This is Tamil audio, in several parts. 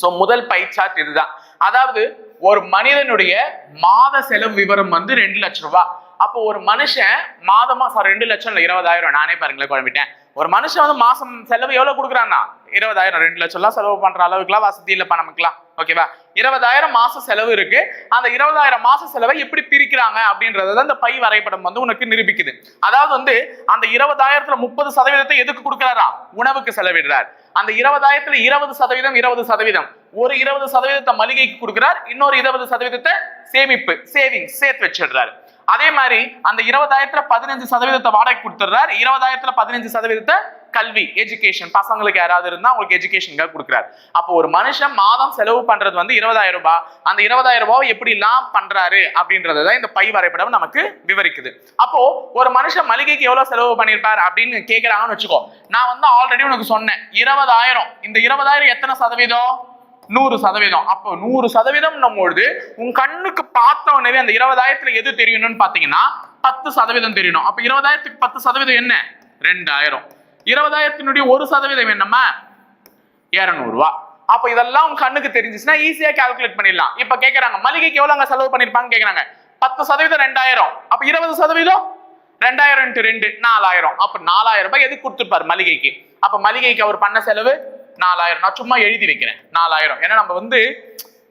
ஸோ முதல் பைச்சார்ட் இதுதான். அதாவது ஒரு மனிதனுடைய மாத செலவு விவரம் வந்து ரெண்டு லட்சம் ரூபாய் அப்போ ஒரு மனுஷன் மாதமா சார் ரெண்டு லட்சம் இல்லை இருபதாயிரம். நானே பாருங்களேன் குழம்பிட்டேன். ஒரு மனுஷன் வந்து மாசம் செலவு எவ்வளவு கொடுக்குறான்னா? இருபதாயிரம் ரெண்டு லட்சம் எல்லாம் செலவு பண்ற அளவுக்குலாம் வசதி இல்லப்பா நமக்குலாம். ஓகேவா இருபதாயிரம் மாச செலவு இருக்கு. அந்த இருபதாயிரம் மாச செலவை எப்படி பிரிக்கிறாங்க அப்படின்றத இந்த பை வரைபடம் வந்து உனக்கு நிரூபிக்குது. அதாவது வந்து அந்த இருபதாயிரத்துல முப்பது சதவீதத்தை எதுக்கு கொடுக்குறாரா? உணவுக்கு செலவிடுறார். அந்த இருபதாயிரத்துல இருபது சதவீதம் இருபது சதவீதம். ஒரு இருபது சதவீதத்தை மளிகைக்கு கொடுக்கிறார் இன்னொரு இருபது சதவீதத்தை சேமிப்பு சேவிங் சேர்த்து வச்சிடுறாரு. அதே மாதிரி அந்த இருபதாயிரத்துல பதினஞ்சு சதவீதத்தை வாடகை கொடுத்துடுறாரு இருபதாயிரத்துல பதினஞ்சு சதவீதத்தை கல்வி எஜுகேஷன் பசங்களுக்கு யாராவது இருந்தா அவங்களுக்கு எஜுகேஷனுக்காக கொடுக்குறாரு. அப்போ ஒரு மனுஷன் மாதம் செலவு பண்றது வந்து இருபதாயிரம் ரூபாய் அந்த இருபதாயிரம் ரூபாய் எப்படி எல்லாம் பண்றாரு அப்படின்றத தான் இந்த பை வரைபடம் நமக்கு விவரிக்குது. அப்போ ஒரு மனுஷன் மளிகைக்கு எவ்வளவு செலவு பண்ணியிருப்பார் அப்படின்னு கேட்குறாங்கன்னு வச்சுக்கோ. நான் வந்து ஆல்ரெடி உனக்கு சொன்னேன் இருபதாயிரம். இந்த இருபதாயிரம் எத்தனை சதவீதம்? நூறு சதவீதம். அப்போ நூறு சதவீதம் பொழுது உன் கண்ணுக்கு பார்த்த உடனே அந்த இருபதாயிரத்துல எது தெரியணும்னு பாத்தீங்கன்னா பத்து சதவீதம் தெரியணும். அப்ப இருபதாயிரத்துக்கு பத்து சதவீதம் என்ன? ரெண்டாயிரம். இருபதாயிரத்தினுடைய ஒரு சதவீதம் என்னம்மா? இருநூறு ரூபா அப்ப இதெல்லாம் உங்க கண்ணுக்கு தெரிஞ்சிச்சுன்னா ஈஸியா கால்குலேட் பண்ணிடலாம். இப்ப கேக்குறாங்க மளிகைக்கு எவ்வளவு அங்க செலவு பண்ணிருப்பாங்க கேக்குறாங்க. பத்து சதவீதம் ரெண்டாயிரம். அப்ப இருபது சதவீதம்? ரெண்டாயிரம் இன்ட்டு ரெண்டு நாலாயிரம். அப்ப நாலாயிரம் ரூபாய் எதுக்கு கொடுத்துருப்பாரு மளிகைக்கு? அப்ப மளிகைக்கு அவர் பண்ண செலவு? நாலாயிரம். நான் சும்மா எழுதி வைக்கிறேன். நாலாயிரம். ஏன்னா நம்ம வந்து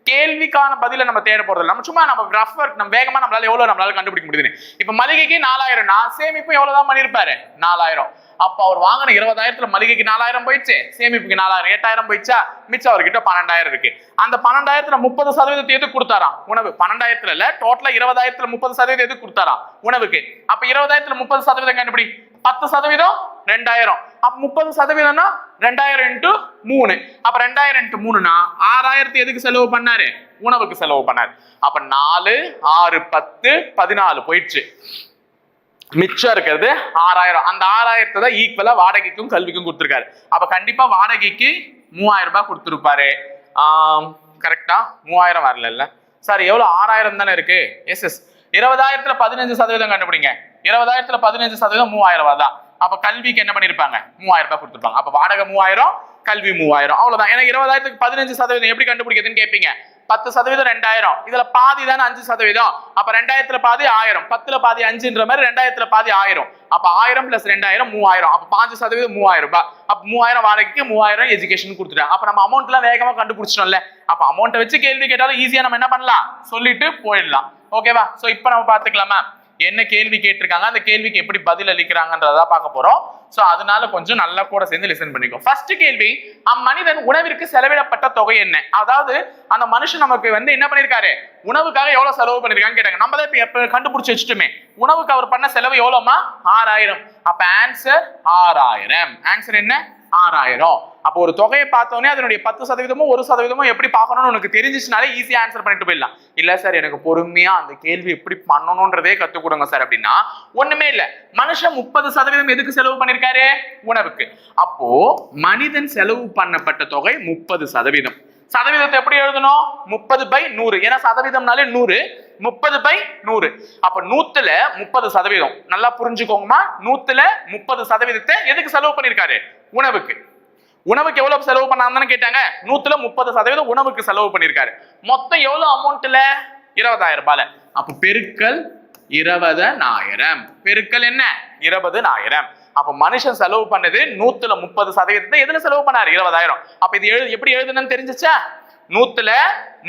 கேள்விக்கான பதில நம்ம தேட போறது நம்ம சும்மா நம்ம ரஃப் ஒர்க் நம்ம வேகமா நம்மளால எவ்வளவு நம்மளால கண்டுபிடிக்க முடியுது இப்ப மளிகைக்கு நாலாயிரம். நான் சேமிப்பு எவ்வளவுதான் பண்ணிருப்பாரு நாலாயிரம். அப்ப அவர் வாங்கின இருபதாயிரத்துல மளிகைக்கு நாலாயிரம் போயிடுச்சு சேமிப்புக்கு நாலாயிரம் எட்டாயிரம் போயிடுச்சா? மிச்சம் அவர்கிட்ட பன்னெண்டாயிரம் இருக்கு. அந்த பன்னெண்டாயிரத்துல முப்பது சதவீதத்தை எதுக்கு கொடுத்தாராம்? உணவு. பன்னெண்டாயிரத்துல இல்ல டோட்டலா இருபதாயிரத்துல முப்பது சதவீதம் எதுக்கு கொடுத்தாராம்? உணவுக்கு. அப்ப இருபதாயிரத்துல முப்பது சதவீதம் கண்டுபிடி? பத்து சதவீதம் ரெண்டாயிரம். அப்ப முப்பது சதவீதம்னா ரெண்டாயிரம் இன்ட்டு மூணு. அப்ப ரெண்டாயிரம் இன்ட்டு மூணுனா ஆறாயிரத்தி எதுக்கு செலவு பண்ணாரு? உணவுக்கு செலவு பண்ணாரு. அப்ப நாலு ஆறு பத்து பதினாலு போயிடுச்சு. மிச்சம் இருக்கிறது ஆறாயிரம். அந்த ஆறாயிரத்தை தான் ஈக்குவலா வாடகைக்கும் கல்விக்கும் கொடுத்துருக்காரு. அப்ப கண்டிப்பா வாடகைக்கு மூவாயிரம் ரூபாய் கொடுத்துருப்பாரு. கரெக்டா மூவாயிரம் வரல சார் எவ்வளவு? ஆறாயிரம் தானே இருக்கு? எஸ் எஸ் இருபதாயிரத்துல பதினஞ்சு சதவீதம் கண்டுபிடிங்க. இருபதாயிரத்துல பதினஞ்சு சதவீதம் மூவாயிரம் ரூபாய் தான். அப்ப கல்விக்கு என்ன பண்ணிருப்பாங்க? மூவாயிரம் ரூபாய் கொடுத்துருப்பாங்க. அப்ப வாடகை மூவாயிரம் கல்வி மூவாயிரம். அவ்வளவுதான். ஏன்னா இருபதாயிரத்துக்கு பதினஞ்சு சதவீதம் எப்படி கண்டுபிடிக்கிறதுன்னு கேட்பீங்க பத்து சதவீதம் ரெண்டாயிரம். இதுல பாதி தானே அஞ்சு சதவீதம். அப்ப ரெண்டாயிரத்துல பாதி ஆயிரம். பத்துல பாதி அஞ்சுன்ற மாதிரி ரெண்டாயிரத்துல பாதி ஆயிரம். அப்ப ஆயிரம் பிளஸ் ரெண்டாயிரம் மூவாயிரம். அப்ப பாஞ்சு சதவீதம் மூவாயிரம். ரூபாய் அப்ப மூவாயிரம் வாடகைக்கு மூவாயிரம் எஜுகேஷன் கொடுத்துட்டேன். அப்ப நம்ம அமௌண்ட் எல்லாம் வேகமா கண்டுபிடிச்சிட்டோம்ல. அப்ப அமௌண்ட்டை வச்சு கேள்வி கேட்டாலும் ஈஸியா நம்ம என்ன பண்ணலாம்? சொல்லிட்டு போயிடலாம். ஓகேவா சோ இப்ப நம்ம பாத்துக்கலாமா என்ன கேள்வி கேட்டிருக்காங்க? அந்த கேள்விக்கு எப்படி பதில் அளிக்கிறாங்கன்றதா பார்க்க போறோம். ஸோ அதனால கொஞ்சம் நல்லா கூட சேர்ந்து லிசன் பண்ணிக்கோ. ஃபர்ஸ்ட் கேள்வி அம்மனிதன் உணவிற்கு செலவிடப்பட்ட தொகை என்ன? அதாவது அந்த மனுஷன் நமக்கு வந்து என்ன பண்ணிருக்காரு? உணவுக்காக எவ்வளவு செலவு பண்ணிருக்காங்கன்னு கேட்டாங்க. நம்ம தான் இப்ப கண்டுபிடிச்சு வச்சுட்டுமே. உணவுக்கு அவர் பண்ண செலவு எவ்வளவுமா ஆறாயிரம். அப்ப ஆன்சர் ஆறாயிரம். ஆன்சர் என்ன? ஆறாயிரம். அப்போ ஒரு தொகையை பார்த்தோன்னே அதனுடைய பத்து சதவீதமும் ஒரு சதவீதமும் எப்படி பார்க்கணும்னு உனக்கு தெரிஞ்சிச்சுனாலே ஈஸியாக ஆன்சர் பண்ணிட்டு போயிடலாம். இல்லை சார் எனக்கு பொறுமையா அந்த கேள்வி எப்படி பண்ணணுன்றதே கற்றுக் கொடுங்க சார் அப்படின்னா ஒண்ணுமே இல்லை. மனுஷன் முப்பது சதவீதம் எதுக்கு செலவு பண்ணியிருக்காரு உணவுக்கு. அப்போ மனிதன் செலவு பண்ணப்பட்ட தொகை முப்பது சதவீதம். சதவீதத்தை எப்படி எழுதணும்? முப்பது பை நூறு. ஏன்னா சதவீதம்னாலே நூறு. முப்பது பை நூறு. அப்ப நூத்துல முப்பது சதவீதம். நல்லா புரிஞ்சுக்கோங்கம்மா. நூத்துல முப்பது சதவீதத்தை எதுக்கு செலவு பண்ணிருக்காரு? உணவுக்கு. உணவுக்கு எவ்வளவு செலவு பண்ணாங்கன்னு கேட்டாங்க? நூத்துல முப்பது சதவீதம் உணவுக்கு செலவு பண்ணிருக்காரு. மொத்தம் எவ்வளவு அமௌண்ட்ல இருபதாயிரம் ரூபாயில. அப்ப பெருக்கல் இருபதனாயிரம். பெருக்கல் என்ன? இருபதனாயிரம். அப்ப மனுஷன் செலவு பண்ணது நூத்துல முப்பது சதவீதத்தை எதுல செலவு பண்ணாரு? இருபதாயிரம். அப்ப இது எழு எப்படி எழுதுனன்னு தெரிஞ்சிச்சா? நூத்துல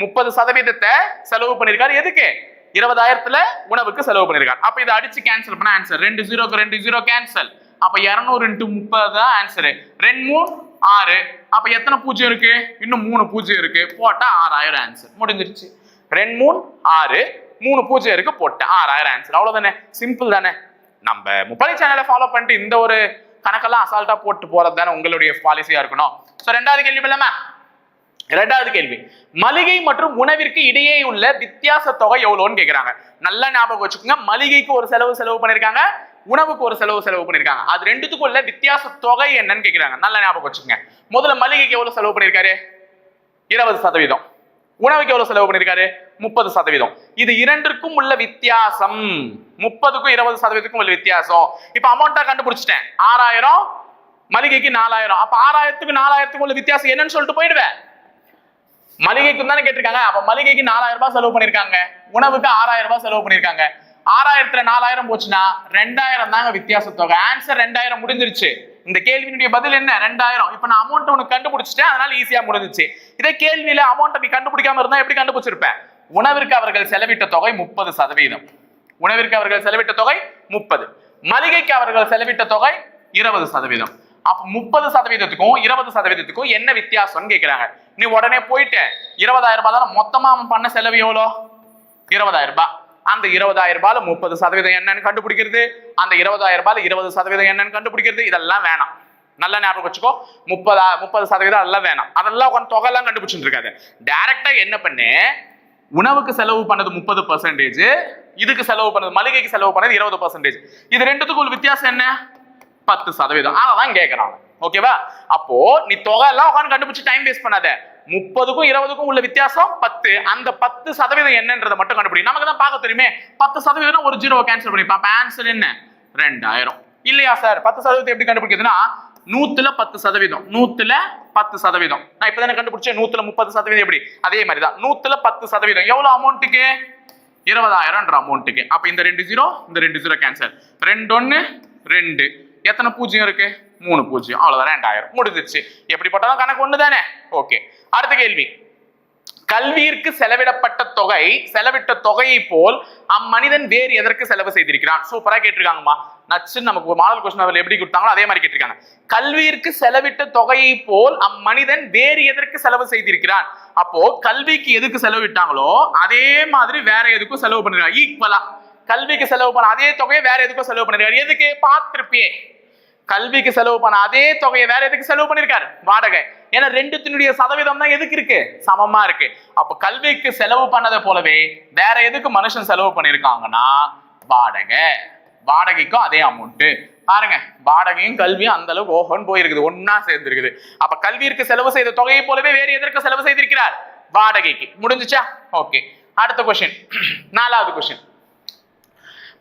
முப்பது சதவீதத்தை செலவு பண்ணிருக்காரு. எதுக்கு? இருபதாயிரத்துல உணவுக்கு செலவு பண்ணிருக்காரு. அப்ப இதை அடிச்சு கேன்சல் பண்ண ஆன்சர் ரெண்டு ஜீரோக்கு ரெண்டு ஜீரோ கேன்சல் அப்ப இருநூறு இன்ட்டு முப்பது தான் ஆன்சரு ரெண்டு மூணு ஆறு. அப்ப எத்தனை பூஜ்ஜியம் இருக்கு? இன்னும் மூணு பூஜ்ஜியம் இருக்கு. போட்டா ஆறாயிரம் ஆன்சர் முடிஞ்சிருச்சு. ரெண்டு மூணு ஆறு. மூணு பூஜ்ஜியம் இருக்கு போட்டேன் ஆறாயிரம் ஆன்சர் அவ்வளவுதானே? சிம்பிள் தானே? நம்ம முப்படை சேனலை ஃபாலோ பண்ணிட்டு இந்த ஒரு கணக்கெல்லாம் அசால்ட்டா போட்டு போறது தானே உங்களுடைய பாலிசியா இருக்கணும். ஸோ ரெண்டாவது கேள்வி இல்லாம இரண்டாவது கேள்வி. மளிகை மற்றும் உணவிற்கு இடையே உள்ள வித்தியாச தொகை எவ்வளோன்னு கேட்குறாங்க நல்லா ஞாபகம் வச்சுக்கோங்க. மளிகைக்கு ஒரு செலவு செலவு பண்ணியிருக்காங்க உணவுக்கு ஒரு செலவு செலவு பண்ணியிருக்காங்க அது ரெண்டுத்துக்கும் உள்ள வித்தியாச தொகை என்னன்னு கேட்குறாங்க நல்லா ஞாபகம் வச்சுக்கோங்க. முதல்ல மளிகைக்கு எவ்வளோ செலவு பண்ணிருக்காரு? இருபது சதவீதம். உணவுக்கு எவ்வளவு செலவு பண்ணியிருக்காரு முப்பது சதவீதம். இது இரண்டிற்கும் உள்ள வித்தியாசம். முப்பதுக்கும் இருபது சதவீதத்துக்கும் உள்ள வித்தியாசம். இப்ப அமௌண்ட்டா கண்டுபிடிச்சிட்டேன். ஆறாயிரம் மளிகைக்கு நாலாயிரம். அப்ப ஆறாயிரத்துக்கு நாலாயிரத்துக்கு உள்ள வித்தியாசம் என்னன்னு சொல்லிட்டு போயிடுவேன். மளிகைக்கும் தானே கேட்டிருக்காங்க. அப்ப மளிகைக்கு நாலாயிரம் ரூபாய் செலவு பண்ணிருக்காங்க உணவுக்கு ஆறாயிரம் ரூபாய் செலவு பண்ணிருக்காங்க ஆறாயிரத்துல நாலாயிரம் போச்சுன்னா ரெண்டாயிரம் தாங்க வித்தியாச தொகை. ஆன்சர் ரெண்டாயிரம் முடிஞ்சிருச்சு. இந்த கேள்வியினுடைய பதில் என்ன? ரெண்டாயிரம். இப்ப நான் அமௌண்ட் உனக்கு கண்டுபிடிச்சிட்டேன். அதனால ஈஸியா முடிஞ்சிச்சு இதே கேள்வியில அமௌண்ட் நீ கண்டுபிடிக்காம இருந்தா எப்படி கண்டுபிடிச்சிருப்பேன் உணவிற்கு அவர்கள் செலவிட்ட தொகை முப்பது சதவீதம். உணவிற்கு அவர்கள் செலவிட்ட தொகை முப்பது. மளிகைக்கு அவர்கள் செலவிட்ட தொகை இருபது சதவீதம். அப்ப முப்பது சதவீதத்துக்கும் இருபது சதவீதத்துக்கும் என்ன வித்தியாசம்னு கேக்குறாங்க. நீ உடனே போயிட்டு இருபதாயிரம் ரூபாய் தானே மொத்தமா அவன் பண்ண செலவு எவ்வளோ? இருபதாயிரம் ரூபாய். அந்த இருபதாயிரம் ரூபாயில முப்பது சதவீதம் என்னன்னு கண்டுபிடிக்கிறது அந்த இருபதாயிரம் ரூபாயில இருபது சதவீதம் என்னன்னு கண்டுபிடிக்கிறது இதெல்லாம் வேணாம். நல்ல ஞாபகம் வச்சுக்கோ முப்பதா முப்பது சதவீதம் அதெல்லாம் வேணாம். அதெல்லாம் உட்காந்து தொகைலாம் எல்லாம் கண்டுபிடிச்சிட்டு இருக்காது டைரக்டா என்ன பண்ணு? உணவுக்கு செலவு பண்ணது முப்பது பர்சன்டேஜ் இதுக்கு செலவு பண்ணது மளிகைக்கு செலவு பண்ணது இருபது பர்சன்டேஜ் இது ரெண்டுத்துக்கும் உள்ள வித்தியாசம் என்ன? பத்து சதவீதம். அதான் கேட்கறாங்க ஓகேவா? அப்போ நீ தொகை எல்லாம் உட்காந்து கண்டுபிடிச்சு டைம் வேஸ்ட் பண்ணாத. முப்பதுக்கும் இருபதுக்கும் உள்ள வித்தியாசம் பத்து. அந்த பத்து சதவீதம் என்னன்றதை மட்டும் கண்டுபிடி. நமக்கு தான் பார்க்க தெரியுமே. பத்து சதவீதம் ஒரு ஜீரோ கேன்சல் பண்ணி. அப்ப ஆன்சர் என்ன? ரெண்டாயிரம். இல்லையா சார் பத்து சதவீதம் எப்படி கண்டுபிடிக்கிறதுனா நூத்துல பத்து சதவீதம். நூத்துல பத்து சதவீதம். நான் இப்பதானே கண்டுபிடிச்சேன். நூத்துல முப்பது சதவீதம் எப்படி? அதே மாதிரி தான் நூத்துல பத்து சதவீதம். எவ்வளவு அமௌண்ட்டுக்கு இருபதாயிரம்ன்ற அமௌண்ட்டுக்கு அப்ப இந்த ரெண்டு ஜீரோ இந்த ரெண்டு ஜீரோ கேன்சல் ரெண்டு ஒன்னு ரெண்டு. எத்தனை பூஜ்ஜியம் இருக்கு? மூணு பூஜ்ஜியம் அவ்வளவுதான் ரெண்டாயிரம். முடிஞ்சிச்சு எப்படிப்பட்டதும் கணக்கு ஒண்ணு தானே ஓகே. அடுத்த கேள்வி. கல்வியிற்கு செலவிடப்பட்ட தொகை செலவிட்ட தொகையை போல் அம்மனிதன் வேறு எதற்கு செலவு செய்திருக்கிறான்? சூப்பரா கேட்டிருக்காங்கம்மா. நச்சுன்னு நமக்கு மாடல் கொஸ்டின் எப்படி கொடுத்தாங்களோ அதே மாதிரி கேட்டிருக்காங்க. கல்வியிற்கு செலவிட்ட தொகையை போல் அம்மனிதன் வேறு எதற்கு செலவு செய்திருக்கிறான்? அப்போ கல்விக்கு எதுக்கு செலவிட்டாங்களோ அதே மாதிரி வேற எதுக்கும் செலவு பண்ணிருக்காங்க. ஈக்குவலா கல்விக்கு செலவு பண்ண அதே தொகையை வேற எதுக்கும் செலவு பண்ணிருக்காரு எதுக்கு? பார்த்திருப்பியே. கல்விக்கு செலவு பண்ண அதே தொகையை வேற எதுக்கு செலவு பண்ணிருக்காரு? வாடகை. ஏன்னா ரெண்டுத்தினுடைய சதவீதம் தான் எதுக்கு இருக்கு? சமமா இருக்கு. அப்ப கல்விக்கு செலவு பண்ணதை போலவே வேற எதுக்கு மனுஷன் செலவு பண்ணிருக்காங்கன்னா வாடகை. வாடகைக்கும் அதே அமௌண்ட் பாருங்க வாடகையும் கல்வியும் அந்த அளவுக்கு ஓஹோன்னு போயிருக்குது ஒன்னா சேர்ந்துருக்குது. அப்ப கல்வியிற்கு செலவு செய்த தொகையை போலவே வேறு எதற்கு செலவு செய்திருக்கிறார்? வாடகைக்கு. முடிஞ்சுச்சா? ஓகே அடுத்த கொஸ்டின் நாலாவது கொஸ்டின்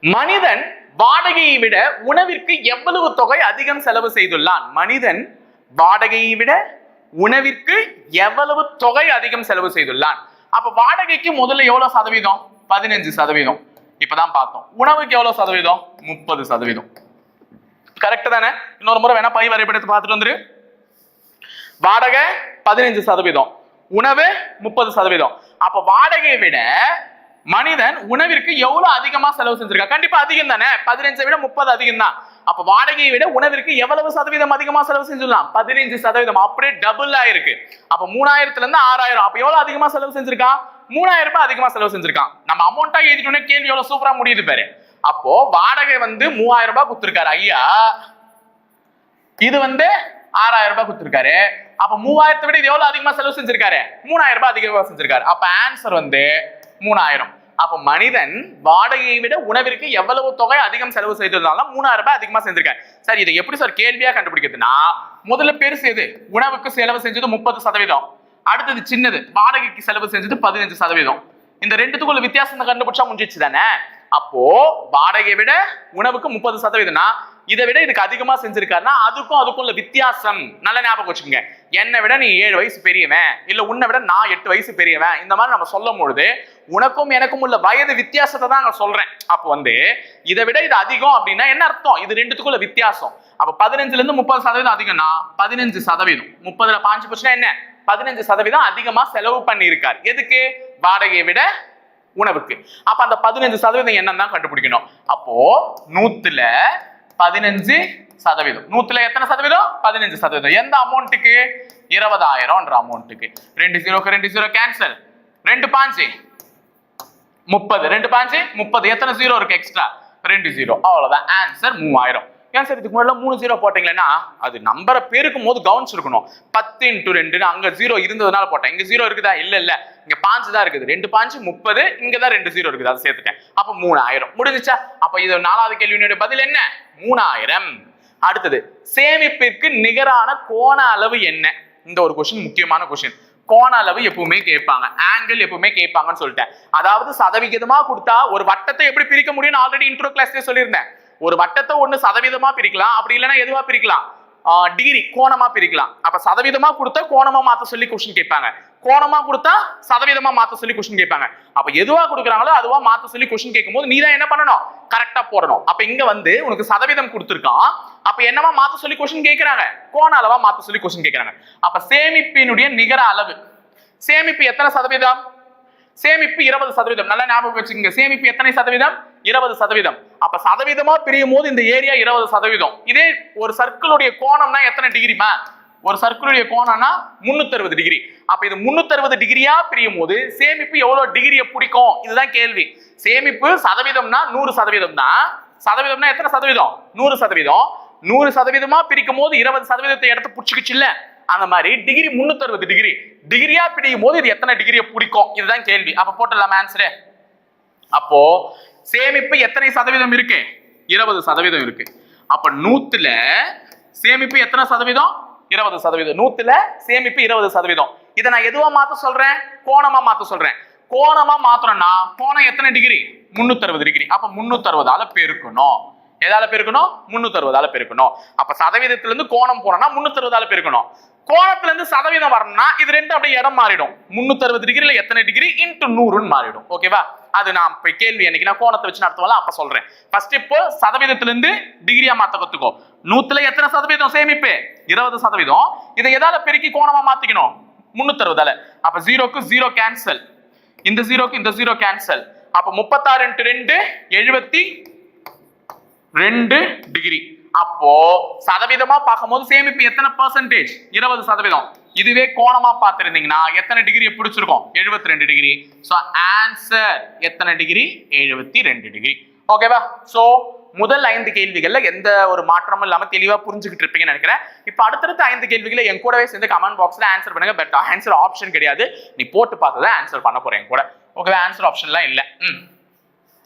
மனிதன் வாடகையை விட உணவிற்கு எவ்வளவு தொகை அதிகம் செலவு செய்துள்ளான்? மனிதன் வாடகையை விட உணவிற்கு எவ்வளவு தொகை அதிகம் செலவு செய்துள்ளான்? அப்ப வாடகைக்கு முதல்ல எவ்வளவு சதவீதம்? பதினஞ்சு சதவீதம். இப்பதான் பார்த்தோம். உணவுக்கு எவ்வளவு சதவீதம்? முப்பது சதவீதம். கரெக்ட் தானே? இன்னொரு முறை வேணா பை வரைபடத்தை பார்த்துட்டு வந்துரு. வாடகை பதினஞ்சு சதவீதம். உணவு முப்பது சதவீதம். அப்ப வாடகையை விட மனிதன் உணவிற்கு எவ்வளவு அதிகமா செலவு செஞ்சிருக்கா? கண்டிப்பா அதிகம் தானே பதினஞ்சை விட முப்பது அதிகம் தான் அப்ப வாடகையை விட உணவிற்கு எவ்வளவு சதவீதம் அதிகமா செலவு செஞ்சிடலாம்? பதினஞ்சு சதவீதம். அப்படியே டபுள் ஆயிருக்கு அப்ப மூணாயிரத்துல இருந்து ஆறாயிரம். அப்ப எவ்வளவு அதிகமா செலவு செஞ்சிருக்கான் மூணாயிரம் ரூபாய் அதிகமா செலவு செஞ்சிருக்கான் நம்ம அமௌண்டா எழுதிட்டோன்னே கேள்வி எவ்வளவு சூப்பரா முடியுது பாரு. அப்போ வாடகை வந்து மூவாயிரம் ரூபாய் கொடுத்துருக்காரு. ஐயா இது வந்து ஆறாயிரம் ரூபாய் கொடுத்துருக்காரு. அப்ப மூவாயிரத்தை விட இது எவ்வளவு அதிகமா செலவு செஞ்சிருக்காரு? மூணாயிரம் ரூபாய் அதிகமா செஞ்சிருக்காரு. அப்ப ஆன்சர் வந்து மூணாயிரம். அப்ப மனிதன் வாடகையை விட உணவிற்கு எவ்வளவு தொகை அதிகம் செலவு செய்திருந்தாலும் மூணாயிரம் ரூபாய் அதிகமா செஞ்சிருக்காரு சார் இதை எப்படி சார் கேள்வியா கண்டுபிடிக்கிறதுனா முதல்ல பெருசு எது? உணவுக்கு செலவு செஞ்சது முப்பது சதவீதம். அடுத்தது சின்னது வாடகைக்கு செலவு செஞ்சது பதினஞ்சு சதவீதம். இந்த ரெண்டுத்துக்குள்ள வித்தியாசம் கண்டுபிடிச்சா முடிஞ்சிச்சு தானே? அப்போ வாடகையை விட உணவுக்கு முப்பது சதவீதம்னா இதை விட இதுக்கு அதிகமா செஞ்சிருக்காருன்னா அதுக்கும் அதுக்கும் உள்ள வித்தியாசம். நல்ல ஞாபகம் வச்சுக்கோங்க. என்னை விட நீ ஏழு வயசு பெரியவன். இல்ல உன்னை விட நான் எட்டு வயசு பெரியவன். இந்த மாதிரி நம்ம சொல்லும் பொழுது உனக்கும் எனக்கும் உள்ள வயது வித்தியாசத்தை தான் நான் சொல்றேன். அப்போ வந்து இதை விட இது அதிகம் அப்படின்னா என்ன அர்த்தம்? இது ரெண்டுத்துக்குள்ள வித்தியாசம். அப்ப பதினஞ்சுல இருந்து முப்பது சதவீதம் அதிகம்னா பதினஞ்சு சதவீதம். முப்பதுல பாஞ்சு போச்சுன்னா என்ன? பதினஞ்சு சதவீதம் அதிகமா செலவு பண்ணியிருக்கார். எதுக்கு? வாடகையை விட உணவுக்கு. அப்ப அந்த பதினஞ்சு சதவீதம் என்னன்னு தான் கண்டுபிடிக்கணும். அப்போ நூத்துல பதினஞ்சு சதவீதம். நூத்துல எத்தனை சதவீதம்? பதினஞ்சு சதவீதம். எந்த அமௌண்ட்டுக்கு இருபதாயிரம்ன்ற அமௌண்ட்டுக்கு ரெண்டு ஜீரோக்கு ரெண்டு ஜீரோ கேன்சல் ரெண்டு பாஞ்சு. முப்பது. ரெண்டு பாஞ்சு? முப்பது. எத்தனை ஜீரோ இருக்கு எக்ஸ்ட்ரா ரெண்டு ஜீரோ அவ்வளவுதான். ஆன்சர் மூவாயிரம். ஏன் சார் இதுக்கு முன்னாடி மூணு ஜீரோ போட்டீங்களேன்னா அது நம்பரை பேருக்கும் போது கவனிச்சிருக்கணும். பத்து இன்ட்டு ரெண்டுன்னு அங்க ஜீரோ இருந்ததுனால போட்டேன். இங்க ஜீரோ இருக்குதா? இல்ல இல்ல. இங்க பாஞ்சு தான் இருக்குது. ரெண்டு பாஞ்சு முப்பது இங்க தான் ரெண்டு ஜீரோ இருக்குது. அதை சேர்த்துட்டேன். அப்ப மூணாயிரம். முடிஞ்சுச்சா? அப்ப இது நாலாவது கேள்வியினுடைய பதில் என்ன? மூணாயிரம். அடுத்தது சேமிப்பிற்கு நிகரான கோண அளவு என்ன? இந்த ஒரு கொஸ்டின் முக்கியமான கொஸ்டின் கோண அளவு எப்பவுமே கேட்பாங்க. ஆங்கிள் எப்பவுமே கேட்பாங்கன்னு சொல்லிட்டேன். அதாவது சதவிகிதமா கொடுத்தா ஒரு வட்டத்தை எப்படி பிரிக்க முடியும்னு ஆல்ரெடி இன்ட்ரோ கிளாஸ்லேயே சொல்லியிருந்தேன். ஒரு வட்டத்தை ஒன்று சதவீதமா பிரிக்கலாம். அப்படி இல்லைன்னா எதுவா பிரிக்கலாம்? டிகிரி கோணமா பிரிக்கலாம். அப்ப சதவீதமா கொடுத்தா கோணமா மாத்த சொல்லி கொஸ்டின் கேட்பாங்க. கோணமா கொடுத்தா சதவீதமா மாத்த சொல்லி கொஸ்டின் கேட்பாங்க. அப்ப எதுவா கொடுக்குறாங்களோ அதுவா மாத்த சொல்லி கொஸ்டின் கேட்கும்போது நீ தான் என்ன பண்ணணும்? கரெக்டா போடணும். அப்ப இங்க வந்து உனக்கு சதவீதம் கொடுத்துருக்கான். அப்ப என்னவா மாத்த சொல்லி கொஸ்டின் கேட்கறாங்க? கோண அளவா மாத்த சொல்லி கொஸ்டின் கேட்கறாங்க. அப்ப சேமிப்பினுடைய நிகர அளவு. சேமிப்பு எத்தனை சதவீதம்? சேமிப்பு இருபது சதவீதம். நல்லா ஞாபகம் வச்சுக்கோங்க. சேமிப்பு எத்தனை சதவீதம்? இருபது சதவீதம். அப்ப சதவீதமா பிரியும் போது இந்த ஏரியா இருபது சதவீதம். இதே ஒரு சர்க்கிளுடைய கோணம்னா எத்தனை டிகிரிமா ஒரு சர்க்கிளுடைய கோணம்னா முன்னூத்தி அறுபது டிகிரி அப்ப இது முன்னூத்தி அறுபது டிகிரியா பிரியும் போது சேமிப்பு எவ்வளவு டிகிரியை பிடிக்கும்? இதுதான் கேள்வி. சேமிப்பு சதவீதம்னா நூறு சதவீதம் தான். சதவீதம்னா எத்தனை சதவீதம்? நூறு சதவீதம். நூறு சதவீதமா பிரிக்கும் போது இருபது சதவீதத்தை எடுத்து பிடிச்சிக்கிச்சு இல்ல? அந்த மாதிரி டிகிரி முன்னூத்தி அறுபது டிகிரி டிகிரியா பிடிக்கும் போது இது எத்தனை டிகிரியை பிடிக்கும்? இதுதான் கேள்வி. அப்ப போட்டுடலாம் ஆன்சரு அப்போ சேமிப்பு எத்தனை சதவீதம் இருக்கு? இருபது சதவீதம் இருக்கு. அப்ப நூத்துல சேமிப்பு எத்தனை சதவீதம்? இருபது சதவீதம். நூத்துல சேமிப்பு இருபது சதவீதம். இதை நான் எதுவா மாத்த சொல்றேன்? கோணமா மாத்த சொல்றேன். கோணமா மாத்தணும்னா கோணம் எத்தனை டிகிரி முன்னூத்தி அறுபது டிகிரி அப்ப முன்னூத்தி அறுபதால பெருக்கணும். எதால பெருக்கணும்? முன்னூத்தி அறுபதால பெருக்கணும். அப்ப சதவீதத்துல இருந்து கோணம் போனோம்னா முன்னூத்தி அறுபதால பெருக்கணும். கோணத்துல இருந்து சதவீதம் வரணும்னா இது ரெண்டு அப்படியே இடம் மாறிடும். முன்னூத்தி அறுபது டிகிரில எத்தனை டிகிரி இன்ட்டு நூறுன்னு மாறிடும். ஓகேவா அது நான் இப்ப கேள்வி என்னைக்கு நான் கோணத்தை வச்சு நடத்துவல அப்ப சொல்றேன். ஃபர்ஸ்ட் இப்போ சதவீதத்துல இருந்து டிகிரியா மாத்த கத்துக்கோ. நூத்துல எத்தனை சதவீதம் சேமிப்பு? இருபது சதவீதம். இதை எதால பெருக்கி கோணமா மாத்திக்கணும்? முன்னூத்தி அறுபதால அப்ப ஜீரோக்கு ஜீரோ கேன்சல் இந்த ஜீரோக்கு இந்த ஜீரோ கேன்சல் அப்ப முப்பத்தாறு ரெண்டு எழுபத்தி ரெண்டு டிகிரி அப்போ சதவீதமா பார்க்கும்போது சேமிப்பு எத்தனை பர்சன்டேஜ் இருபது சதவீதம். இதுவே கோணமா பார்த்திருந்தீங்கன்னா எத்தனை டிகிரி பிடிச்சிருக்கும்? எழுபத்தி ரெண்டு டிகிரி ஸோ ஆன்சர் எத்தனை டிகிரி எழுபத்தி ரெண்டு டிகிரி ஓகேவா ஸோ முதல் ஐந்து கேள்விகள்ல எந்த ஒரு மாற்றமும் இல்லாம தெளிவா புரிஞ்சுக்கிட்டு இருப்பீங்கன்னு நினைக்கிறேன். இப்போ அடுத்தடுத்த ஐந்து கேள்விகளை என் கூடவே சேர்ந்து கமெண்ட் பாக்ஸ்ல ஆன்சர் பண்ணுங்க. பட் ஆன்சர் ஆப்ஷன் கிடையாது. நீ போட்டு பார்த்து தான் ஆன்சர் பண்ண போறேன் கூட. ஓகேவா ஆன்சர் ஆப்ஷன்லாம் இல்லை. ம்.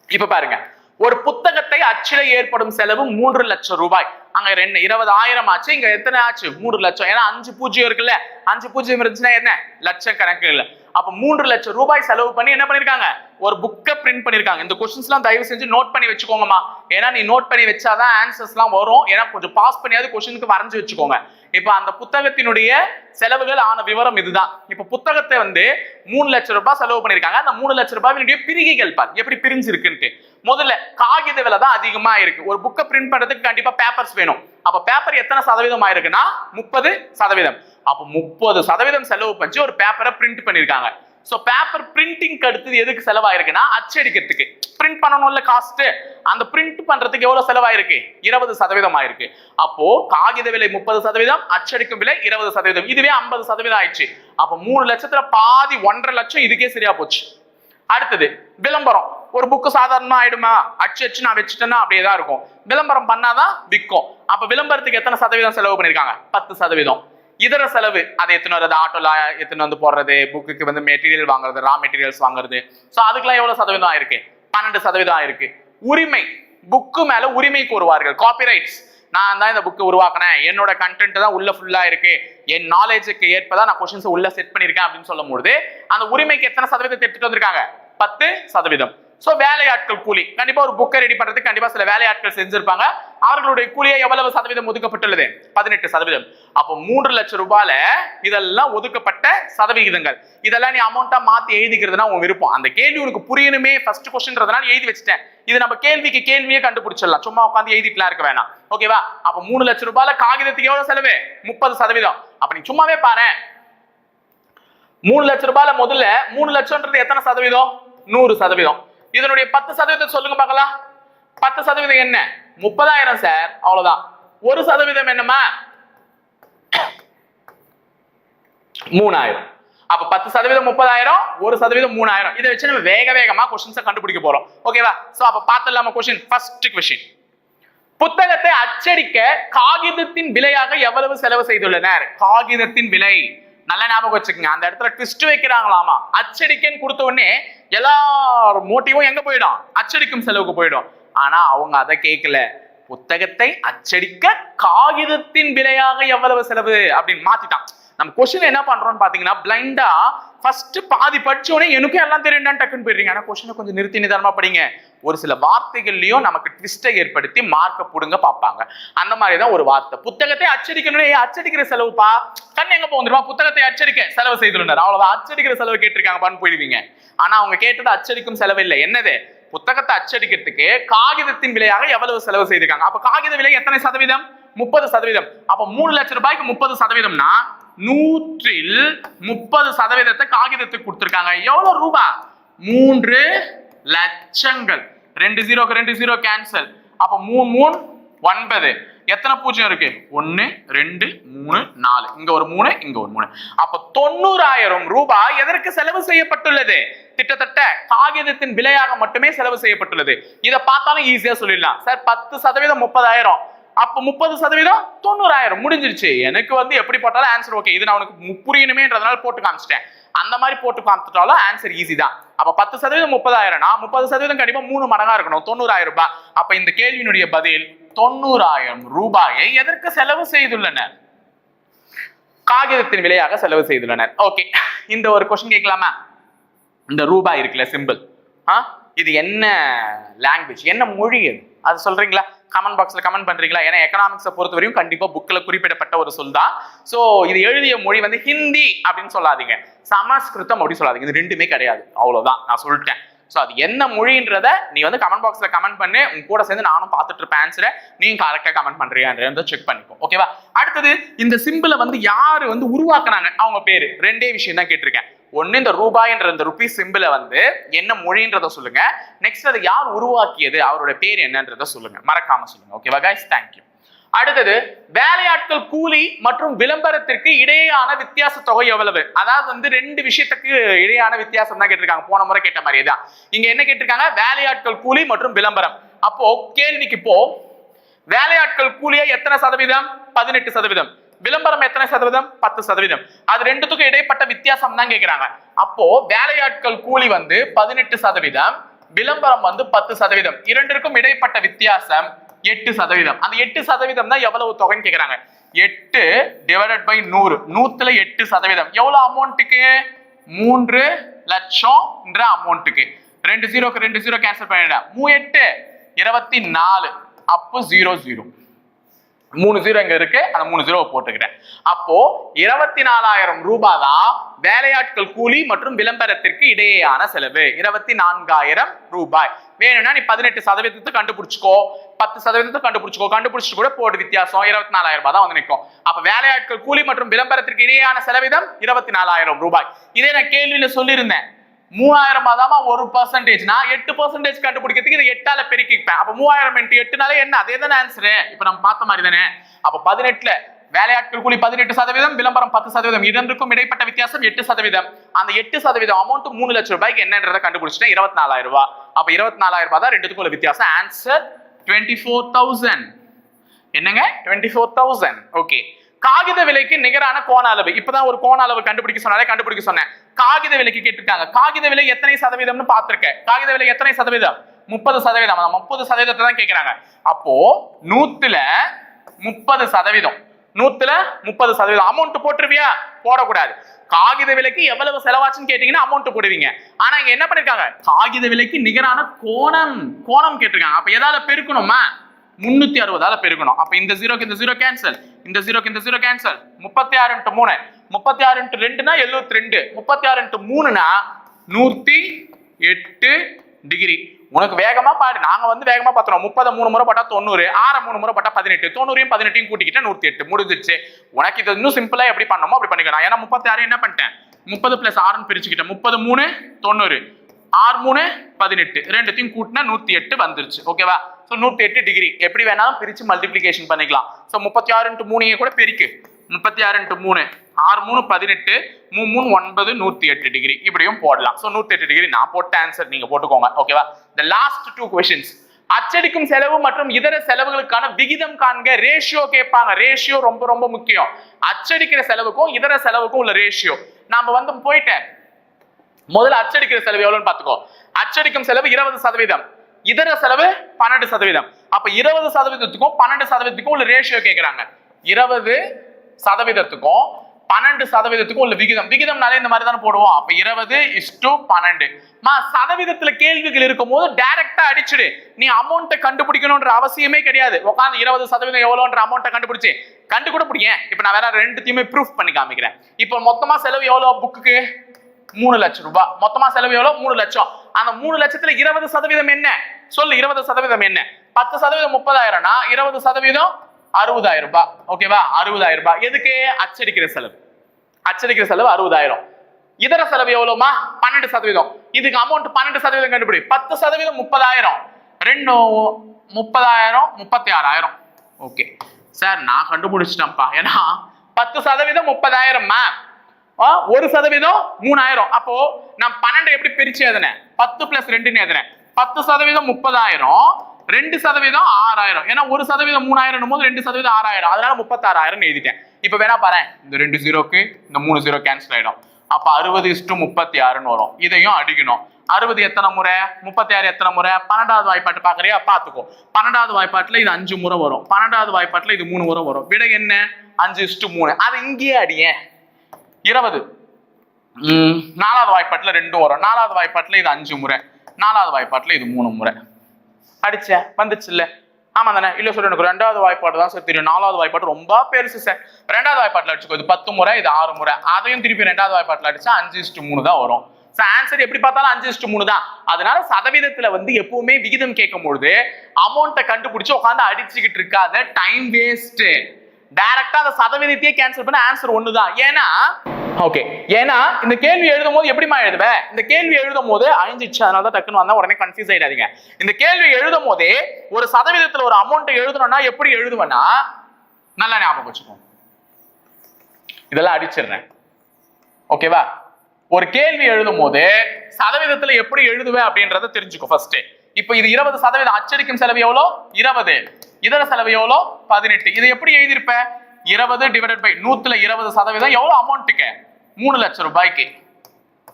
இப்ப பாருங்க. ஒரு புத்தகத்தை அச்சில ஏற்படும் செலவு மூன்று லட்சம் ரூபாய். அங்க ரெண்டு இருபதாயிரம் ஆச்சு இங்க எத்தனை ஆச்சு? மூன்று லட்சம். ஏன்னா அஞ்சு பூஜ்ஜியம் இருக்குல்ல? அஞ்சு பூஜ்ஜியம் இருந்துச்சுன்னா என்ன? லட்சம் கணக்கு இல்ல. அப்ப மூன்று லட்சம் ரூபாய் செலவு பண்ணி என்ன பண்ணிருக்காங்க? ஒரு புக்கை பிரிண்ட் பண்ணிருக்காங்க. இந்த கொஸ்டின்ஸ் எல்லாம் தயவு செஞ்சு நோட் பண்ணி வச்சுக்கோங்கம்மா. ஏன்னா நீ நோட் பண்ணி வச்சாதான் ஆன்சர்ஸ் எல்லாம் வரும். ஏன்னா கொஞ்சம் பாஸ் பண்ணியாவது கொஸ்டினுக்கு வரைஞ்சு வச்சுக்கோங்க. இப்ப அந்த புத்தகத்தினுடைய செலவுகள் ஆன விவரம் இதுதான். இப்ப புத்தகத்தை வந்து மூணு லட்சம் ரூபாய் செலவு பண்ணிருக்காங்க. அந்த மூணு லட்சம் ரூபாயினுடைய பிரிகைகள் பார். எப்படி பிரிஞ்சிருக்குன்ட்டு. முதல்ல காகித விலை தான் அதிகமா இருக்கு. ஒரு புக்கை பிரிண்ட் பண்றதுக்கு கண்டிப்பா பேப்பர்ஸ் வேணும். அப்ப பேப்பர் எத்தனை சதவீதம் ஆயிருக்குன்னா முப்பது சதவீதம். அப்ப முப்பது சதவீதம் செலவு பண்ணி ஒரு பேப்பரை பிரிண்ட் பண்ணிருக்காங்க. ஸோ பேப்பர் பிரிண்டிங்க்கு அடுத்தது எதுக்கு செலவாயிருக்குன்னா அச்சடிக்கிறதுக்கு பிரிண்ட் பண்ணணும்ல காஸ்ட் அந்த பிரிண்ட் பண்றதுக்கு எவ்வளவு செலவாயிருக்கு? இருபது சதவீதம் ஆயிருக்கு அப்போ காகித விலை முப்பது சதவீதம் அச்சடிக்கும் விலை இருபது சதவீதம். இதுவே ஐம்பது சதவீதம் ஆயிடுச்சு. அப்போ மூணு லட்சத்துல பாதி ஒன்றரை லட்சம் இதுக்கே சரியா போச்சு. அடுத்தது விளம்பரம். ஒரு புக்கு சாதாரணமா ஆயிடுமா? அச்சு அச்சு நான் வச்சுட்டேன்னா அப்படியே தான் இருக்கும். விளம்பரம் பண்ணாதான் விற்கும். அப்ப விளம்பரத்துக்கு எத்தனை சதவீதம் செலவு பண்ணிருக்காங்க? பத்து சதவீதம். இதர செலவு அதை எத்தனை வருது ஆட்டோல எத்தனை வந்து போடுறது புக்குக்கு வந்து மெட்டீரியல் வாங்குறது ரா மெட்டீரியல்ஸ் வாங்குறது. ஸோ அதுக்கெல்லாம் எவ்வளவு சதவீதம் ஆயிருக்கு? பன்னெண்டு சதவீதம் ஆயிருக்கு. உரிமை புக்கு மேல உரிமை கூறுவார்கள் காப்பிரைட்ஸ் நான் தான் இந்த புக்கு உருவாக்கினேன். என்னோட கண்டென்ட் தான் உள்ள ஃபுல்லா இருக்கு. என் நாலேஜுக்கு ஏற்பதான் நான் கொஸ்டின்ஸ் உள்ள செட் பண்ணிருக்கேன் அப்படின்னு சொல்லும் அந்த உரிமைக்கு எத்தனை சதவீதத்தை எடுத்துட்டு வந்திருக்காங்க? பத்து சதவீதம். ஸோ வேலையாட்கள் கூலி. கண்டிப்பா ஒரு புக்கை ரெடி பண்றதுக்கு கண்டிப்பா சில வேலையாட்கள் செஞ்சிருப்பாங்க. அவர்களுடைய கூலியை எவ்வளவு சதவீதம் ஒதுக்கப்பட்டுள்ளது? பதினெட்டு சதவீதம். அப்போ மூன்று லட்சம் ரூபாயில இதெல்லாம் ஒதுக்கப்பட்ட சதவிகிதங்கள். இதெல்லாம் நீ அமௌண்ட்டா மாத்தி எழுதிக்கிறதுனா உன் விருப்பம். அந்த கேள்வி உனக்கு புரியணுமே ஃபர்ஸ்ட் கொஸ்டின்றதுனால எழுதி வச்சுட்டேன். இது நம்ம கேள்விக்கு கேள்வியே கண்டுபிடிச்சிடலாம். சும்மா உட்காந்து எழுதிட்டுலாம் இருக்க வேணாம். ஓகேவா அப்ப மூணு லட்சம் ரூபாயில காகிதத்துக்கு எவ்வளவு செலவு? முப்பது சதவீதம். அப்ப நீ சும்மாவே பாரு மூணு லட்சம் ரூபாயில முதல்ல மூணு லட்சம்ன்றது எத்தனை சதவீதம்? நூறு சதவீதம். இதனுடைய பத்து சதவீதம் சொல்லுங்க பார்க்கலாம். பத்து சதவீதம் என்ன? முப்பதாயிரம் சார் அவ்வளவுதான். ஒரு சதவீதம் என்னமா மூணாயிரம். அப்ப பத்து சதவீதம் முப்பதாயிரம் ஒரு சதவீதம் மூணாயிரம். இதை வச்சு நம்ம வேக வேகமா கொஸ்டின்ஸை கண்டுபிடிக்க போறோம். ஓகேவா சோ அப்ப பார்த்துடலாம கொஸ்டின் ஃபர்ஸ்ட் கொஸ்டின் புத்தகத்தை அச்சடிக்க காகிதத்தின் விலையாக எவ்வளவு செலவு செய்துள்ளனர்? காகிதத்தின் விலை. நல்ல ஞாபகம் வச்சுக்கோங்க. அந்த இடத்துல ட்விஸ்ட் வைக்கிறாங்களாமா? அச்சடிக்கன்னு கொடுத்த உடனே எல்லார் மோட்டிவும் எங்க போயிடும்? அச்சடிக்கும் செலவுக்கு போயிடும். ஆனா அவங்க அதை கேட்கல புத்தகத்தை அச்சடிக்க காகிதத்தின் விலையாக எவ்வளவு செலவு? அப்படின்னு மாத்திட்டான். நம்ம கொஸ்டின் என்ன பண்றோம்னு பாத்தீங்கன்னா பிளைண்டா ஃபர்ஸ்ட் பாதி படிச்சோடனே எனக்கும் எல்லாம் தெரியும் டக்குன்னு போயிடுறீங்க. ஆனா கொஸ்டினை கொஞ்சம் நிறுத்தி நிதானமா படிங்க. ஒரு சில வார்த்தைகள்லையும் நமக்கு ட்விஸ்டை ஏற்படுத்தி மார்க்க புடுங்க பார்ப்பாங்க. அந்த மாதிரி தான் ஒரு வார்த்தை. புத்தகத்தை அச்சடிக்கணும் அச்சடிக்கிற செலவுப்பா? கண்ணு எங்க போந்துருவா புத்தகத்தை அச்சடிக்க செலவு செய்துள்ளனர். அவ்வளவுதான். அச்சடிக்கிற செலவு கேட்டிருக்காங்கப்பான்னு போயிடுவீங்க. ஆனா அவங்க கேட்டது அச்சடிக்கும் செலவு இல்லை. என்னது? புத்தகத்தை அச்சடிக்கிறதுக்கு காகிதத்தின் விலையாக எவ்வளவு செலவு செய்திருக்காங்க? அப்ப காகித விலை எத்தனை சதவீதம்? முப்பது சதவீதம். அப்ப மூணு லட்சம் ரூபாய்க்கு முப்பது சதவீதம்னா நூற்றில் முப்பது சதவீதத்தை காகிதத்துக்கு கொடுத்திருக்காங்க. எவ்வளவு ரூபாய் மூன்று லட்சங்கள். ரெண்டு ஜீரோக்கு ரெண்டு ஜீரோ கேன்சல் அப்ப மூணு மூணு ஒன்பது. எத்தனை பூஜ்ஜியம் இருக்கு? ஒன்னு ரெண்டு மூணு நாலு. இங்க ஒரு மூணு இங்க ஒரு மூணு. அப்ப தொண்ணூறாயிரம் ரூபாய் எதற்கு செலவு செய்யப்பட்டுள்ளது? கிட்டத்தட்ட காகிதத்தின் விலையாக மட்டுமே செலவு செய்யப்பட்டுள்ளது. இதை பார்த்தாலும் ஈஸியா சொல்லிடலாம். சார் பத்து சதவீதம் முப்பதாயிரம். அப்ப முப்பது சதவீதம் தொண்ணூறாயிரம். முடிஞ்சிருச்சு. எனக்கு வந்து எப்படி போட்டாலும் ஆன்சர் ஓகே இது நான் உனக்கு புரியணுமேன்றதுனால போட்டு காமிச்சிட்டேன். அந்த மாதிரி போட்டு காமிச்சிட்டாலும் ஆன்சர் ஈஸி தான். அப்ப பத்து சதவீதம் முப்பதாயிரம்னா முப்பது சதவீதம் கண்டிப்பா மூணு மடங்கா இருக்கணும். தொண்ணூறாயிரம் ரூபாய். அப்ப இந்த கேள்வியினுடைய பதில் தொண்ணூறாயிரம் ரூபாயை எதற்கு செலவு செய்துள்ளனர்? காகிதத்தின் விலையாக செலவு செய்துள்ளனர். ஓகே இந்த ஒரு கொஸ்டின் கேட்கலாமா? இந்த ரூபாய் இருக்குல்ல சிம்பிள் ஆ? இது என்ன லாங்குவேஜ் என்ன மொழி அது? அது சொல்றீங்களா? கமெண்ட் பாக்ஸ்ல கமெண்ட் பண்றீங்களா? ஏன்னா எக்கனாமிக்ஸை பொறுத்தவரையும் கண்டிப்பா புக்ல குறிப்பிடப்பட்ட ஒரு சொல் தான். ஸோ இது எழுதிய மொழி வந்து ஹிந்தி அப்படின்னு சொல்லாதீங்க. சமஸ்கிருதம் அப்படின்னு சொல்லாதீங்க. இது ரெண்டுமே கிடையாது. அவ்வளவுதான். நான் சொல்லிட்டேன். ஸோ அது என்ன மொழின்றத நீ வந்து கமெண்ட் பாக்ஸில் கமெண்ட் பண்ணு. உங்க கூட சேர்ந்து நானும் பார்த்துட்டு இருப்பேன். ஆன்சரை நீங்க கரெக்டாக கமெண்ட் பண்ணுறியான்றத செக் பண்ணிப்போம் ஓகேவா அடுத்தது இந்த சிம்பிளை வந்து யார் வந்து உருவாக்குனாங்க? அவங்க பேர். ரெண்டே விஷயம் தான் கேட்டிருக்கேன். ஒன்று இந்த ரூபாய்ன்ற இந்த ருபி சிம்பிளை வந்து என்ன மொழின்றத சொல்லுங்க. நெக்ஸ்ட் அதை யார் உருவாக்கியது? அவரோட பேர் என்னன்றத சொல்லுங்க. மறக்காம சொல்லுங்க. ஓகேவா கைஸ் தேங்க்யூ அடுத்தது வேலையாட்கள் கூலி மற்றும் விளம்பரத்திற்கு இடையேயான வித்தியாச தொகை எவ்வளவு? அதாவது வந்து ரெண்டு விஷயத்துக்கு இடையான வித்தியாசம் தான் கேட்டிருக்காங்க. போன முறை கேட்ட மாதிரியே தான். இங்க என்ன கேட்டிருக்காங்க? வேலையாட்கள் கூலி மற்றும் விளம்பரம். அப்போ கேள்விக்கு இப்போ வேலையாட்கள் கூலியா எத்தனை சதவீதம்? பதினெட்டு சதவீதம். விளம்பரம் எத்தனை சதவீதம்? பத்து சதவீதம். அது ரெண்டுத்துக்கும் இடைப்பட்ட வித்தியாசம் தான் கேட்கிறாங்க அப்போ வேலையாட்கள் கூலி வந்து பதினெட்டு சதவீதம் விளம்பரம் வந்து பத்து சதவீதம். இரண்டிற்கும் இடைப்பட்ட வித்தியாசம் எட்டு சதவீதம். அந்த எட்டு சதவீதம் தான் எவ்வளவு தொகைன்னு கேட்கிறாங்க எட்டு டிவைடட் பை நூறு. நூத்துல எட்டு சதவீதம். எவ்வளவு அமௌண்ட்டுக்கு மூன்று லட்சம்ன்ற அமௌண்ட்டுக்கு ரெண்டு ஜீரோக்கு ரெண்டு ஜீரோ கேன்சல் பண்ணிடுறேன். மூ எட்டு இருபத்தி நாலு. அப்போ ஜீரோ ஜீரோ மூணு ஜீரோ இங்க இருக்கு? அந்த மூணு ஜீரோ போட்டுக்கிறேன் அப்போ இருபத்தி நாலாயிரம் ரூபாய் தான் வேலையாட்கள் கூலி மற்றும் விளம்பரத்திற்கு இடையேயான செலவு. இருபத்தி நான்காயிரம் ரூபாய். வேணும்னா நீ பதினெட்டு சதவீதத்தை கண்டுபிடிச்சிக்கோ. பத்து சதவீதத்தை கண்டுபிடிச்சிக்கோ. கண்டுபிடிச்சிட்டு கூட போடு வித்தியாசம். இருபத்தி நாலாயிரம் ரூபாய் தான் வந்து நிற்கும் அப்ப வேலையாட்கள் கூலி மற்றும் விளம்பரத்திற்கு இடையேயான செலவிதம் இருபத்தி நாலாயிரம் ரூபாய். இதே நான் கேள்வியில சொல்லியிருந்தேன். மூவாயிரம் தாமா ஒரு பர்சன்டேஜ் நான் எட்டு பர்சன்டேஜ் கண்டுபிடிக்கிறதுக்கு இதை எட்டால பெருக்கிப்பேன். அப்ப மூவாயிரம் இன்ட்டு எட்டுனால என்ன? அதே தானே ஆன்சரு இப்ப நம்ம பார்த்த மாதிரி தானே? அப்ப பதினெட்டுல வேலையாட்கள் கூலி பதினெட்டு சதவீதம் விளம்பரம் பத்து சதவீதம். இரண்டுக்கும் இடைப்பட்ட வித்தியாசம் எட்டு சதவீதம். அந்த எட்டு சதவீதம் அமௌண்ட் மூணு லட்சம் ரூபாய்க்கு என்னன்றதை கண்டுபிடிச்சிட்டேன். இருபத்தி நாலாயிரம் ரூபாய். அப்ப இருபத்தி நாலாயிரம் ரூபாய் தான் ரெண்டுத்துக்கும் உள்ள வித்தியாசம். ஆன்சர் டுவெண்ட்டி ஃபோர் தௌசண்ட் என்னங்க? டுவெண்ட்டி ஃபோர் தௌசண்ட் ஓகே காகித விலைக்கு நிகரான கோண அளவு. இப்பதான் ஒரு கோண அளவு கண்டுபிடிக்க சொன்னாலே கண்டுபிடிக்க சொன்னேன். காகித விலைக்கு கேட்டிருக்காங்க. காகித விலை எத்தனை சதவீதம்னு பார்த்திருக்கேன். காகித விலை எத்தனை சதவீதம்? முப்பது சதவீதம். முப்பது சதவீதத்தை தான் கேட்கிறாங்க அப்போ நூத்துல முப்பது சதவீதம். நூத்துல முப்பது சதவீதம். அமௌண்ட் போட்டுருவியா? போடக்கூடாது. காகித விலைக்கு எவ்வளவு செலவாச்சுன்னு கேட்டீங்கன்னா அமௌண்ட் போடுவீங்க. ஆனா இங்க என்ன பண்ணிருக்காங்க? காகித விலைக்கு நிகரான கோணம் கோணம் கேட்டிருக்காங்க. அப்ப ஏதாவது பெருக்கணுமா? முன்னூத்தி அறுபதால பெருகணும். அப்ப இந்த ஜீரோக்கு இந்த ஜீரோ கேன்சல் இந்த ஜீரோக்கு இந்த ஜீரோ கேன்சல் முப்பத்தி ஆறு இன்ட்டு மூணு. முப்பத்தி ஆறு இன்ட்டு ரெண்டுனா எழுபத்தி ரெண்டு. முப்பத்தி ஆறு இன்ட்டு மூணுனா நூத்தி எட்டு டிகிரி. உனக்கு வேகமா பாரு. நாங்க வந்து வேகமா பாத்துறோம். முப்பது மூணு முறை பட்டா தொண்ணூறு. ஆறு மூணு முறை பட்டா பதினெட்டு. தொண்ணூறையும் பதினெட்டையும் கூட்டிக்கிட்டா நூத்தி எட்டு. முடிஞ்சிச்சு உனக்கு இது இன்னும் சிம்பிளா எப்படி பண்ணணுமோ அப்படி பண்ணிக்கலாம் ஏன்னா முப்பத்தி ஆறு என்ன பண்ணிட்டேன்? முப்பது பிளஸ் ஆறுன்னு பிரிச்சுக்கிட்டேன். முப்பது மூணு தொண்ணூறு. ஆறு மூணு பதினெட்டு. ரெண்டுத்தையும் கூட்டினா நூத்தி எட்டு வந்துருச்சு. ஓகேவா ஸோ நூத்தி எட்டு டிகிரி எப்படி வேணாலும் பிரிச்சு மல்டிப்ளிகேஷன் பண்ணிக்கலாம். ஸோ முப்பத்தி ஆறு இன்ட்டு மூணையே கூட பெருக்கு. முப்பத்தி ஆறு இன்ட்டு மூணு. ஆறு மூணு பதினெட்டு. மூணு மூணு ஒன்பது நூத்தி எட்டு டிகிரி இப்படியும் போடலாம். ஸோ நூத்தி எட்டு டிகிரி நான் போட்ட ஆன்சர் நீங்க போட்டுக்கோங்க. ஓகேவா த லாஸ்ட் டூ கொஸ்டின்ஸ் அச்சடிக்கும் செலவு மற்றும் இதர செலவுகளுக்கான விகிதம் காண்க. ரேஷியோ கேட்பாங்க. ரேஷியோ ரொம்ப ரொம்ப முக்கியம். அச்சடிக்கிற செலவுக்கும் இதர செலவுக்கும் உள்ள ரேஷியோ நாம வந்து போயிட்டேன். முதல்ல அச்சடிக்கிற செலவு எவ்வளவுன்னு பாத்துக்கோ அச்சடிக்கும் செலவு இருபது சதவீதம். இதர செலவு பன்னெண்டு சதவீதம். அப்ப இருபது சதவீதத்துக்கும் பன்னெண்டு சதவீதத்துக்கும் உள்ள ரேஷியோ கேட்கிறாங்க இருபது சதவீதத்துக்கும் பன்னெண்டு சதவீதத்துக்கும் உள்ள விகிதம். விகிதம்னாலே இந்த மாதிரி தானே போடுவோம். அப்ப இருபது இஸ் டு பன்னெண்டு. மா சதவீதத்துல கேள்விகள் இருக்கும் போது டைரக்டா அடிச்சிடு. நீ அமௌண்ட்டை கண்டுபிடிக்கணும்ன்ற அவசியமே கிடையாது. உட்காந்து இருபது சதவீதம் எவ்வளோன்ற அமௌண்ட்டை கண்டுபிடிச்சு. கண்டு கூட பிடிங்க. இப்ப நான் வேற ரெண்டுத்தையுமே ப்ரூஃப் பண்ணி காமிக்கிறேன். இப்போ மொத்தமா செலவு எவ்வளோ புக்குக்கு மூணு லட்சம் ரூபாய் மொத்தமா செலவு எவ்வளவு? மூணு லட்சம். அந்த மூணு லட்சத்துல இருபது சதவீதம் என்ன? சொல்லு இருபது சதவீதம் என்ன? பத்து சதவீதம் முப்பதாயிரம்னா இருபது சதவீதம் அறுபதாயிரம் ரூபாய். ஓகேவா அறுபதாயிரம் ரூபாய். எதுக்கு? அச்சடிக்கிற செலவு. அச்சடிக்கிற செலவு அறுபதாயிரம். இதர செலவு எவ்வளவுமா? பன்னெண்டு சதவீதம். இதுக்கு அமௌண்ட் பன்னெண்டு சதவீதம் கண்டுபிடி. பத்து சதவீதம் முப்பதாயிரம். ரெண்டு முப்பதாயிரம் முப்பத்தி ஆறாயிரம் ஓகே சார் நான் கண்டுபிடிச்சிட்டேன்ப்பா. ஏன்னா பத்து சதவீதம் முப்பதாயிரம் மேம் ஒரு சதவீதம் மூணாயிரம். அப்போ நான் பன்னெண்டு எப்படி பிரிச்சு எழுதினேன்? பத்து பிளஸ் ரெண்டுன்னு எழுதினேன். பத்து சதவீதம் முப்பதாயிரம் ரெண்டு சதவீதம் ஆறாயிரம். ஏன்னா ஒரு சதவீதம் மூணாயிரம் போது ரெண்டு சதவீதம் ஆறாயிரம். அதனால முப்பத்தாறாயிரம் எழுதிட்டேன். இப்போ வேணா பாரு இந்த ரெண்டு ஜீரோக்கு இந்த மூணு ஜீரோ கேன்சல் ஆயிடும். அப்ப அறுபது இஸ்டு முப்பத்தி ஆறுன்னு வரும். இதையும் அடிக்கணும். அறுபது எத்தனை முறை? முப்பத்தி ஆறு எத்தனை முறை? பன்னெண்டாவது வாய்ப்பாட்டு பாக்குறியா பாத்துக்கோ பன்னெண்டாவது வாய்ப்பாட்டுல இது அஞ்சு முறை வரும். பன்னெண்டாவது வாய்ப்பாட்டுல இது மூணு முறை வரும். விட என்ன? அஞ்சு இஸ்டு மூணு. அது இங்கேயே அடியேன். இருபது. நாலாவது வாய்ப்பாட்டுல ரெண்டும் வரும் நாலாவது வாய்ப்பாட்டுல இது அஞ்சு முறை. நாலாவது வாய்ப்பாட்டுல இது மூணு முறை. அடிச்சேன் வந்துச்சு இல்ல ஆமா தானே? இல்ல சொல்ல எனக்கு ரெண்டாவது வாய்ப்பாடு தான் சார் தெரியும். நாலாவது வாய்ப்பாடு ரொம்ப பெருசு சார். ரெண்டாவது வாய்ப்பாட்டுல அடிச்சுக்கோ இது பத்து முறை இது ஆறு முறை. அதையும் திருப்பி ரெண்டாவது வாய்ப்பாட்டுல அடிச்சா அஞ்சு இஸ்டு மூணு தான் வரும். ஆன்சர் எப்படி பார்த்தாலும் அஞ்சு இஸ்டு மூணு தான். அதனால சதவீதத்துல வந்து எப்பவுமே விகிதம் கேட்கும் பொழுது அமௌண்ட்டை கண்டுபிடிச்சு உட்காந்து அடிச்சுக்கிட்டு இருக்காத டைம் வேஸ்ட் டைரக்டா அந்த சதவீதத்தையே கேன்சல் பண்ண ஆன்சர் ஒண்ணுதான் ஏன்னா ஓகே ஏன்னா இந்த கேள்வி எழுதும் போது எப்படிமா எழுதுவேன் இந்த கேள்வி எழுதும் போது அழிஞ்சிச்சு அதனால தான் டக்குன்னு வந்தா உடனே கன்ஃபியூஸ் ஆயிடாதீங்க. இந்த கேள்வி எழுதும் போதே ஒரு சதவீதத்துல ஒரு அமௌண்ட் எழுதணும்னா எப்படி எழுதுவேன்னா நல்லா ஞாபகம் வச்சுக்கோ இதெல்லாம் அடிச்சிடுறேன். ஓகேவா ஒரு கேள்வி எழுதும் போது சதவீதத்துல எப்படி எழுதுவேன் அப்படின்றத தெரிஞ்சுக்கோ ஃபர்ஸ்ட் இப்போ இது இருபது சதவீதம் அச்சடிக்கும் செலவு எவ்வளோ? இருபது. இதர செலவு எவ்வளோ? பதினெட்டு. இது எப்படி எழுதியிருப்ப? இருபது டிவைடட் பை நூத்துல இருபது சதவீதம் எவ்வளவு அமௌண்ட்டுக்கு மூணு லட்சம் ரூபாய்க்கு.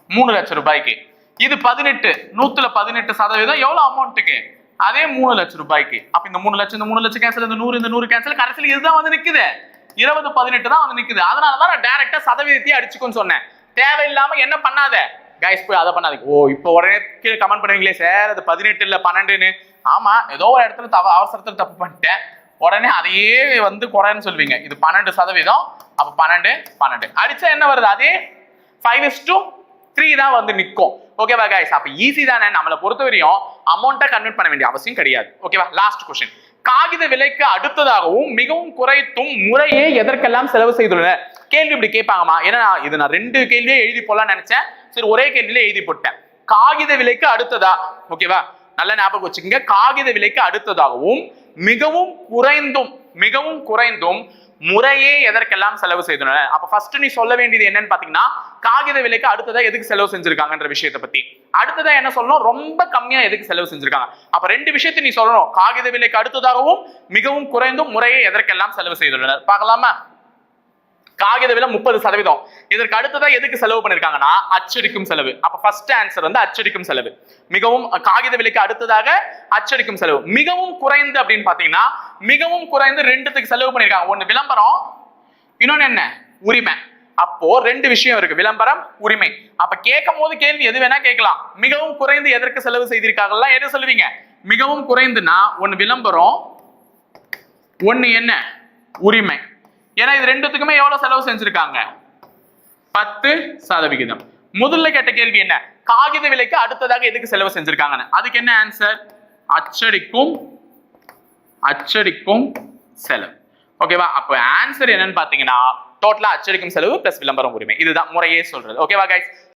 மூணு லட்சம் ரூபாய்க்கு. இது பதினெட்டு. நூத்துல பதினெட்டு சதவீதம் எவ்வளவு அமௌண்ட்டுக்கு அதே மூணு லட்சம் ரூபாய்க்கு. அப்ப இந்த மூணு லட்சம் இந்த மூணு லட்சம் கேன்சல் இந்த நூறு இந்த நூறு கேன்சல் கடைசியில் இதுதான் வந்து நிக்குது. இருபது பதினெட்டு தான் வந்து நிக்குது. அதனாலதான் நான் டைரக்டா சதவீதத்தையே அடிச்சுக்கோன்னு சொன்னேன். தேவையில்லாம என்ன பண்ணாத? கைஸ் போய் அதை பண்ணாதீங்க. ஓ இப்போ உடனே கீழே கமெண்ட் பண்ணுவீங்களே சார் அது பதினெட்டு இல்லை பன்னெண்டுன்னு. ஆமாம் ஏதோ ஒரு இடத்துல தவ அவசரத்தில் தப்பு பண்ணிட்டேன். உடனே அதையே வந்து குறைன்னு சொல்லுவீங்க. இது பன்னெண்டு சதவீதம் அப்போ பன்னெண்டு பன்னெண்டு. அடிச்சா என்ன வருது? அதே ஃபைவ் இஸ் டூ த்ரீ தான் வந்து நிற்கும் ஓகேவா கைஸ் அப்போ ஈஸி தானே? நம்மளை பொறுத்தவரையும் அமௌண்ட்டை கன்வெர்ட் பண்ண வேண்டிய அவசியம் கிடையாது. ஓகேவா லாஸ்ட் கொஸ்டின் காகித விலைக்கு அடுத்ததாகவும் மிகவும் குறைத்தும் முறையே எதற்கெல்லாம் செலவு செய்துள்ளனர்? கேள்வி இப்படி கேட்பாங்கம்மா. ஏன்னா நான் இது நான் ரெண்டு கேள்வியே எழுதி போலாம்னு நினைச்சேன். சரி ஒரே கேள்வியில எழுதி போட்டேன். காகித விலைக்கு அடுத்ததா? ஓகேவா நல்ல ஞாபகம் வச்சுக்கோங்க. காகித விலைக்கு அடுத்ததாகவும் மிகவும் குறைந்தும் மிகவும் குறைந்தும் முறையே எதற்கெல்லாம் செலவு செய்தனர்? அப்ப ஃபர்ஸ்ட் நீ சொல்ல வேண்டியது என்னன்னு பாத்தீங்கன்னா காகித விலைக்கு அடுத்ததா எதுக்கு செலவு செஞ்சிருக்காங்கன்ற விஷயத்தை பத்தி. அடுத்ததா என்ன சொல்லணும்? ரொம்ப கம்மியா எதுக்கு செலவு செஞ்சிருக்காங்க? அப்ப ரெண்டு விஷயத்தை நீ சொல்லணும். காகித விலைக்கு அடுத்ததாகவும் மிகவும் குறைந்தும் முறையே எதற்கெல்லாம் செலவு செய்துள்ளனர் பார்க்கலாமா? காகித விலை முப்பது சதவீதம். இதற்கு அடுத்ததான் எதுக்கு செலவு பண்ணிருக்காங்கன்னா அச்சடிக்கும் செலவு. அப்ப ஃபர்ஸ்ட் ஆன்சர் வந்து அச்சடிக்கும் செலவு. மிகவும் காகித விலைக்கு அடுத்ததாக அச்சடிக்கும் செலவு. மிகவும் குறைந்து அப்படின்னு பாத்தீங்கன்னா மிகவும் குறைந்து ரெண்டுத்துக்கு செலவு பண்ணிருக்காங்க. ஒண்ணு விளம்பரம் இன்னொன்னு என்ன? உரிமை. அப்போ ரெண்டு விஷயம் இருக்கு. விளம்பரம் உரிமை. அப்ப கேட்கும் போது கேள்வி எது வேணா கேட்கலாம். மிகவும் குறைந்து எதற்கு செலவு செய்திருக்காங்கல்ல எது சொல்லுவீங்க? மிகவும் குறைந்துன்னா ஒன்னு விளம்பரம் ஒன்னு என்ன? உரிமை. ஏன்னா இது ரெண்டுத்துக்குமே எவ்வளவு செலவு செஞ்சிருக்காங்க? பத்து சதவிகிதம். முதல்ல கேட்ட கேள்வி என்ன? காகித விலைக்கு அடுத்ததாக எதுக்கு செலவு செஞ்சிருக்காங்கன்னு? அதுக்கு என்ன ஆன்சர் அச்சடிக்கும் அச்சடிக்கும் செலவு. ஓகேவா அப்போ ஆன்சர் என்னன்னு பாத்தீங்கன்னா டோட்டலா அச்சடிக்கும் செலவு பிளஸ் விளம்பரம் உரிமை. இதுதான் முறையே சொல்றது. ஓகேவா கைஸ்